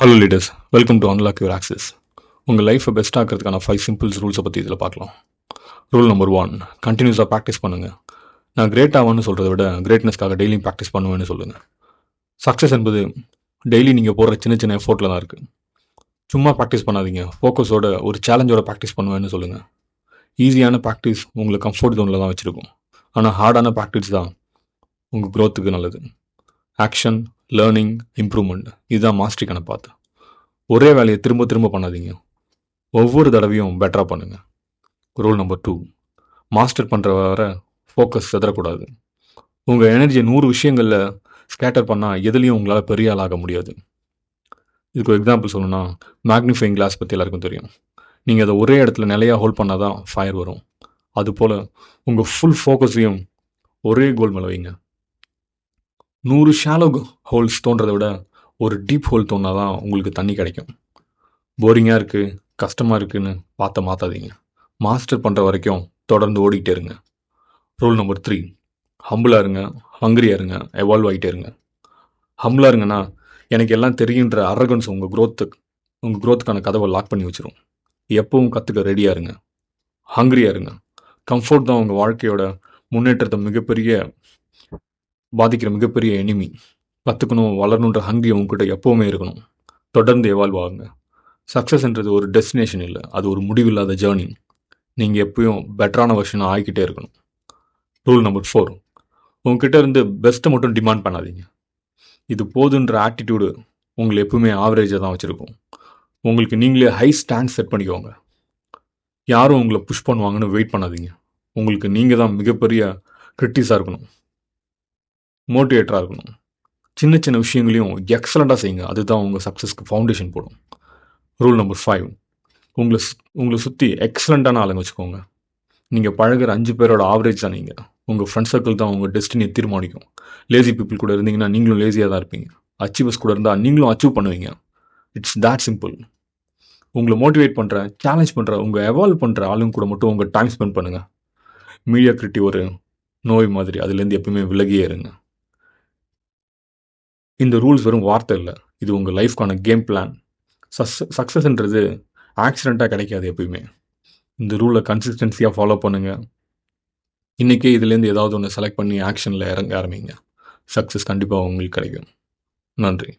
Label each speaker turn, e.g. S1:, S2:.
S1: Hello leaders welcome to unlock your access உங்கள் லைஃப்பை best ஆக்கிறதுக்கான five symbols ரூல்ஸை பற்றி இதில் பார்க்கலாம். ரூல் நம்பர் ஒன் கண்டினியூஸாக ப்ராக்டிஸ் பண்ணுங்கள் நான் கிரேட் ஆவான்னு சொல்கிறத விட கிரேட்னஸ்க்காக டெய்லியும் ப்ராக்டிஸ் பண்ணுவேன்னு சொல்லுங்கள் சக்ஸஸ் என்பது டெய்லி நீங்கள் போடுற சின்ன சின்ன எஃபோர்ட்டில் தான் இருக்குது சும்மா ப்ராக்டிஸ் பண்ணாதீங்க. ஃபோக்கஸோட ஒரு சேலஞ்சோட ப்ராக்டிஸ் பண்ணுவேன்னு சொல்லுங்கள் ஈஸியான ப்ராக்டிஸ் உங்களை கம்ஃபர்ட் ஜோனில் தான் வச்சுருக்கும். ஆனால் ஹார்டான ப்ராக்டிஸ் தான் உங்கள் க்ரோத்துக்கு நல்லது. ஆக்ஷன் லேர்னிங் இம்ப்ரூவ்மெண்ட் இதுதான் மாஸ்டரிக்கான பார்த்து ஒரே வேலையை திரும்ப திரும்ப பண்ணாதீங்க. ஒவ்வொரு தடவையும் பெட்டராக பண்ணுங்கள் ரூல் நம்பர் டூ மாஸ்டர் பண்ணுற வர ஃபோக்கஸ் செதறக்கூடாது. உங்கள் எனர்ஜியை நூறு விஷயங்களில் ஸ்கேட்டர் பண்ணால் எதுலேயும் உங்களால் பெரிய ஆளாக முடியாது. இதுக்கு ஒரு எக்ஸாம்பிள் சொல்லணும்னா மேக்னிஃபைங் கிளாஸ் பற்றி எல்லாருக்கும் தெரியும். நீங்கள் அதை ஒரே இடத்துல நிலையாக ஹோல்ட் பண்ணால் தான் ஃபயர் வரும் அதுபோல் உங்கள் ஃபுல் ஃபோக்கஸையும் ஒரே கோல் மேலே வைங்க. நூறு ஷாலோ ஹோல்ஸ் தோன்றதை விட ஒரு டீப் ஹோல் தோணா தான் உங்களுக்கு தண்ணி கிடைக்கும். போரிங்காக இருக்குது கஷ்டமாக இருக்குன்னு பார்த்த மாற்றாதீங்க மாஸ்டர் பண்ணுற வரைக்கும் தொடர்ந்து ஓடிக்கிட்டே இருங்க. ரூல் நம்பர் த்ரீ ஹம்புளாக இருங்க ஹங்கரியாக இருங்க எவால்வ் ஆகிட்டே இருங்க. ஹம்புளாக இருங்கன்னா எனக்கு எல்லாம் தெரியுன்ற அரகன்ஸ் உங்கள் க்ரோத்துக்கு உங்கள் க்ரோத்துக்கான கதவை லாக் பண்ணி வச்சிரும். எப்பவும் கற்றுக்க ரெடியாக இருங்க. ஹங்கரியாக இருங்க. கம்ஃபர்ட் தான் உங்கள் வாழ்க்கையோட முன்னேற்றத்தை மிகப்பெரிய பாதிக்கிற மிகப்பெரிய எனிமி கற்றுக்கணும் வளரணுன்ற ஹங்கி உங்ககிட்ட எப்போவுமே இருக்கணும். தொடர்ந்து எவால்வ் ஆகுங்க. சக்ஸஸ்ன்றது ஒரு டெஸ்டினேஷன் இல்லை. அது ஒரு முடிவில்லாத ஜேர்னி நீங்கள் எப்பயும் பெட்டரான வருஷனாக ஆகிக்கிட்டே இருக்கணும். ரூல் நம்பர் ஃபோர் உங்ககிட்ட இருந்து பெஸ்ட்டை மட்டும் டிமாண்ட் பண்ணாதீங்க. இது போதுன்ற ஆட்டிடியூடு உங்களை எப்பவுமே ஆவரேஜாக தான் வச்சுருக்கும். உங்களுக்கு நீங்களே ஹை ஸ்டாண்ட் செட் பண்ணிக்கோங்க. யாரும் உங்களை புஷ் பண்ணுவாங்கன்னு வெயிட் பண்ணாதீங்க. உங்களுக்கு நீங்கள் தான் மிகப்பெரிய கிரிட்டிஸாக இருக்கணும். மோட்டிவேட்டராக இருக்கணும். சின்ன சின்ன விஷயங்களையும் எக்ஸலண்ட்டாக செய்யுங்க. அதுதான் உங்கள் சக்ஸஸ்க்கு ஃபவுண்டேஷன் போடும். ரூல் நம்பர் ஃபைவ் உங்களை சு உங்களை சுற்றி எக்ஸலண்ட்டான ஆளுங்க வச்சுக்கோங்க. நீங்கள் பழகுற அஞ்சு பேரோட ஆவரேஜ் தான் நீங்கள் உங்கள் ஃப்ரெண்ட் சர்க்கிள் தான் உங்கள் டெஸ்டினியை தீர்மானிக்கும். லேசி பீப்புள் கூட இருந்தீங்கன்னா நீங்களும் லேசியாக தான் இருப்பீங்க. அச்சீவர்ஸ் கூட இருந்தால் நீங்களும் அச்சீவ் பண்ணுவீங்க. இட்ஸ் தேட் சிம்பிள் உங்களை மோட்டிவேட் பண்ணுற சேலஞ்ச் பண்ணுற உங்கள் எவால்வ் பண்ணுற ஆளுங்க கூட மட்டும் உங்கள் டைம் ஸ்பெண்ட் பண்ணுங்கள் மீடியா கிரிட்டி ஒரு நோய் மாதிரி அதுலேருந்து எப்பயுமே விலகியே இருங்க. இந்த ரூல்ஸ் வெறும் வார்த்தை இல்லை. இது உங்கள் லைஃப்க்கான கேம் பிளான் சஸ் சக்ஸஸ்ன்றது ஆக்சிடெண்ட்டாக கிடைக்காது எப்பயுமே. இந்த ரூலை கன்சிஸ்டன்சியாக ஃபாலோ பண்ணுங்கள் இன்றைக்கே இதுலேருந்து ஏதாவது ஒன்று செலக்ட் பண்ணி ஆக்ஷனில் இறங்க ஆரம்பிங்க. சக்ஸஸ் கண்டிப்பாக உங்களுக்கு கிடைக்கும். நன்றி.